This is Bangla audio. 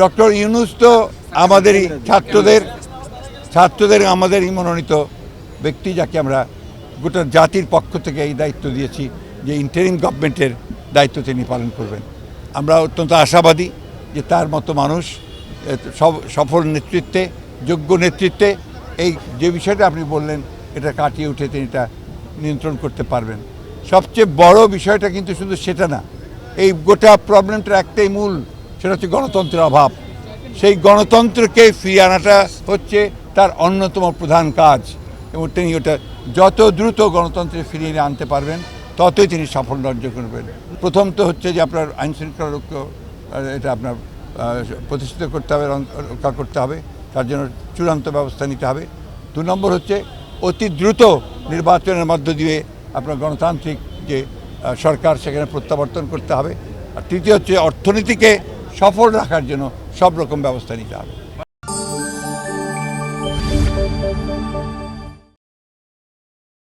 ডক্টর ইউনুস তো আমাদেরই ছাত্রদের ছাত্রদের আমাদেরই মনোনীত ব্যক্তি যাকে আমরা গোটা জাতির পক্ষ থেকে এই দায়িত্ব দিয়েছি যে ইন্টারিম গভর্নমেন্টের দায়িত্ব তিনি পালন করবেন। আমরা অত্যন্ত আশাবাদী যে তার মতো মানুষ সফল নেতৃত্বে, যোগ্য নেতৃত্বে এই যে বিষয়টা আপনি বললেন, এটা কাটিয়ে উঠে তিনি এটা নিয়ন্ত্রণ করতে পারবেন। সবচেয়ে বড় বিষয়টা কিন্তু শুধু সেটা না, এই গোটা প্রবলেমটার একটাই মূল। সেটা হচ্ছে গণতন্ত্রের অভাব। সেই গণতন্ত্রকে ফিরিয়ে আনাটা হচ্ছে তার অন্যতম প্রধান কাজ। এবং তিনি ওটা যত দ্রুত গণতন্ত্রে ফিরিয়ে আনতে পারবেন, ততই তিনি সাফল্য অর্জন করবেন। প্রথম তো হচ্ছে যে আপনার আইন শৃঙ্খলা রক্ষা এটা আপনার প্রতিষ্ঠিত করতে হবে রক্ষা করতে হবে। তার জন্য চূড়ান্ত ব্যবস্থা নিতে হবে। দু নম্বর হচ্ছে অতি দ্রুত নির্বাচনের মধ্য দিয়ে আপনার গণতান্ত্রিক যে সরকার, সেখানে প্রত্যাবর্তন করতে হবে। আর তৃতীয় হচ্ছে অর্থনীতিকে সফল রাখার জন্য সব রকম ব্যবস্থা নিতে হবে।